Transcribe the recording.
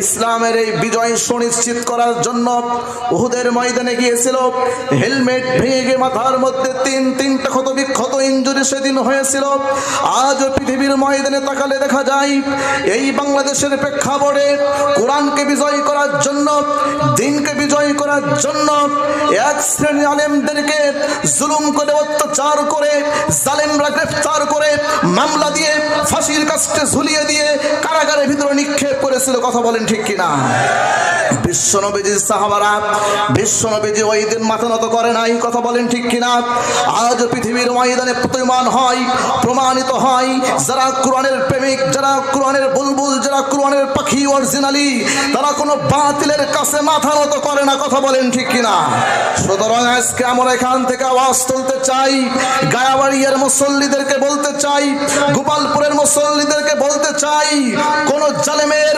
ইসলামের এই বিজয় সুনিশ্চিত করার জন্য উহুদের ময়দানে গিয়েছিল। হেলমেট ভেঙে গিয়ে মাথার মধ্যে তিন, তিনটা ক্ষত বিক্ষত ইঞ্জুরি সেদিন হয়েছিল। আজ পৃথিবীর ময়দানে তাকালে দেখা যায়, এই বাংলাদেশের প্রেক্ষাপটে কোরআনকে বিজয় করার জন্য, দিনকে বিজয় করার জন্য এক শ্রেণি আলেমদেরকে জুলুম করে, অত্যাচার করে, জালেমরা গ্রেফতার করে, মামলা দিয়ে, ফাঁসির কাছে ঝুলিয়ে দিয়ে ভিতরে নিক্ষেপ করেছিল, কথা বলেন ঠিক কিনা? বিশ্বনবীজির সাহাবারা, বিশ্বনবীজি ওই দিন মাথা নত করে নাই, কথা বলেন ঠিক কিনা? আজ পৃথিবীর ময়দানে প্রতিমান হয়, প্রমাণিত হয়, যারা কোরআনের প্রেমিক, যারা কোরআনের বুলবুল, যারা কোরআনের পাখি অরিজিনালি, তারা কোনো বাতিলের কাছে মাথা নত করে না, কথা বলেন ঠিক কিনা? সুতরাং আজকে আমরা এখান থেকে আওয়াজ তুলতে চাই, গায়াবাড়িয়ার মুসল্লিদেরকে বলতে চাই, গোপালপুরের মুসল্লিদেরকে চাই কোন জালেমের